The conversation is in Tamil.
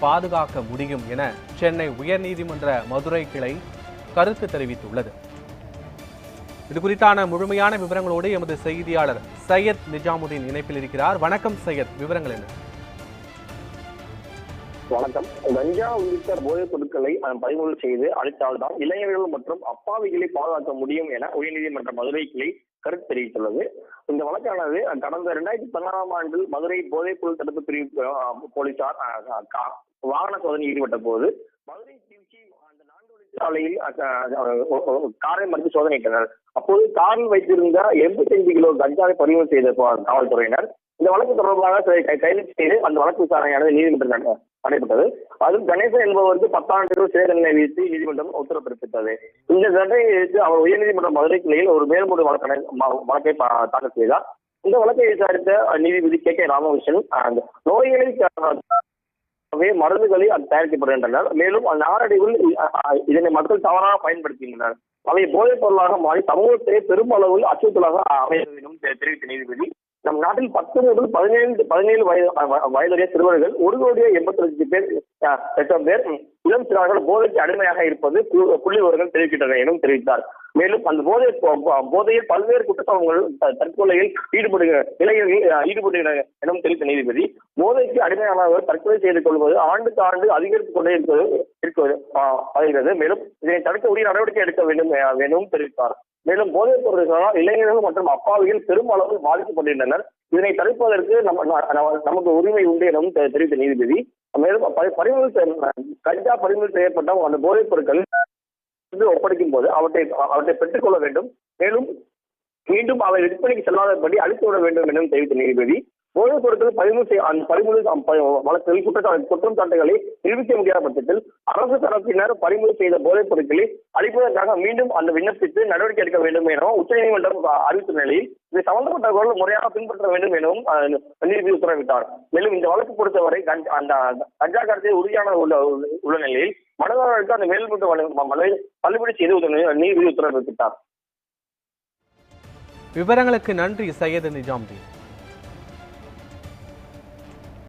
பாதுகாக்க முடியும் என சென்னை உயர்நீதிமன்ற மதுரை கிளை கருத்து தெரிவித்துள்ளது. இது குறித்தான முழுமையான விவரங்களோடு எமது செய்தியாளர் சையத் நிஜாமுதீன் இணைப்பில் இருக்கிறார். வணக்கம் சையத் விவரங்கள் என்ன? வணக்கம். கஞ்சா உள்ளிட்ட போதைப் பொருட்களை அதன் பறிமுதல் செய்து அளித்தால்தான் இளைஞர்கள் மற்றும் அப்பாவிகளை பாதுகாக்க முடியும் என உயர்நீதிமன்ற மதுரை கிளை கருத்து தெரிவித்துள்ளது. இந்த வழக்கானது கடந்த இரண்டாயிரத்தி பதினாறாம் ஆண்டில் மதுரை போதைப் பொருள் தடுப்பு பிரிவு போலீசார் கா- வாகன சோதனை ஈடுபட்ட போது மதுரை திருச்சி அந்த நான்கு வழி சாலையில் காரை மறுத்து சோதனையிட்டனர். அப்போது காரில் வைத்திருந்த எண்பத்தைந்து கிலோ கஞ்சாவை பறிமுதல் செய்த காவல்துறையினர் இந்த வழக்கு தொடர்பாக கைது செய்து அந்த வழக்கு விசாரணையானது நீதிமன்றம் நடைபெற்றது அதில் கணேசன் என்பவருக்கு பத்தாண்டு சிறை தண்டனை விதித்து நீதிமன்றம் உத்தரவு பிறப்பித்தது இந்த தண்டனையை எதிர்த்து அவர் உயர்நீதிமன்ற மதுரை கிளையில் ஒரு மேல்முறை வழக்கை வழக்கை தாக்கல் செய்தார். இந்த வழக்கை விசாரித்த நீதிபதி கே கே ராமகிருஷ்ணன் அந்த நோய்களை மருந்துகளை அது தயாரிக்கப்படுகின்றனர். மேலும் அந்த நாளடைவில் இதனை மக்கள் தவறாக பயன்படுத்துகின்றனர். அவை போதைப் பொருளாக மாறி சமூகத்திலே பெருமளவில் அச்சுறுத்தலாக அமைய வேண்டும் தெரிவித்த நீதிபதி நம் நாட்டில் பத்து முதல் பதினேழு பதினேழு வயது வயதுடைய சிறுவர்கள் ஒரு கோடியே எண்பத்தி லட்சம் பேர் அஹ், லட்சம் பேர் இளம் சிறார்கள் போதைக்கு அடிமையாக இருப்பது புள்ளிவர்கள் புள்ளி விவரங்கள் தெரிவிக்கின்றன எனும் தெரிவித்தார். மேலும் அந்த போதை போதையில் பல்வேறு குற்றச்சாட்டுகள் த- தற்கொலையில் ஈடுபடுகிற இளைஞர்கள் ஈடுபடுகின்றன ஈடுபடுகின்றனர் எனவும் தெரிவித்த நீதிபதி போதைக்கு அடிமையானவர்கள் தற்கொலை செய்து கொள்வது ஆண்டுக்கு ஆண்டு அதிகரித்துக் கொண்டே இருப்பது இருக்கிறது மேலும் இதனை தடுக்க உரிய நடவடிக்கை எடுக்க வேண்டும் எனவும் தெரிவித்தார். மேலும் போதைப் பொருட்களால் இளைஞர்கள் மற்றும் அப்பாவிகள் பெரும் பாதிக்கப்பட்டிருந்தனர். இதனை தடுப்பதற்கு நம்ம நமக்கு உரிமை உண்டு எனவும் தெ- தெரிவித்த நீதிபதி. மேலும் பறிமுதல் செய்ய- கஞ்சா பறிமுதல் செய்யப்பட்ட அந்த போதைப் பொருட்கள் வந்து ஒப்படைக்கும் போது அவற்றை அவற்றை பெற்றுக்கொள்ள வேண்டும். மேலும் மீண்டும் அவை விற்பனைக்கு செல்லாதபடி அழித்து விட வேண்டும் எனவும் தெரிவித்த நீதிபதி. போதைப் பொருட்கள் பறிமுதல் செய்ய அந்த பறிமுதல் அம் ப- வழக்கில் குற்றம் சாட்டுகளை நிரூபிக்க முடியாத பட்சத்தில் அரசு தரப்பினர் பறிமுதல் செய்த போதைப் பொருட்களை அளிப்பதற்காக மீண்டும் அந்த விண்ணப்பித்து நடவடிக்கை எடுக்க வேண்டும் எனவும் உச்சநீதிமன்றம் அறிவித்த நிலையில் இதை சம்பந்தப்பட்டவர்கள் முறையாக பின்பற்ற வேண்டும் எனவும் நீதிபதி உத்தரவிட்டார். மேலும் இந்த வழக்கு பொறுத்தவரை அந்த கஞ்சா கடத்தை உறுதியான உள்ள உள்ள நிலையில் மனதாரர்களுக்கு அந்த மேல்முறை மனுவை தள்ளுபடி செய்து நீதிபதி உத்தரவிட்டார். விவரங்களுக்கு நன்றி சையது நிஜாம்தீன்.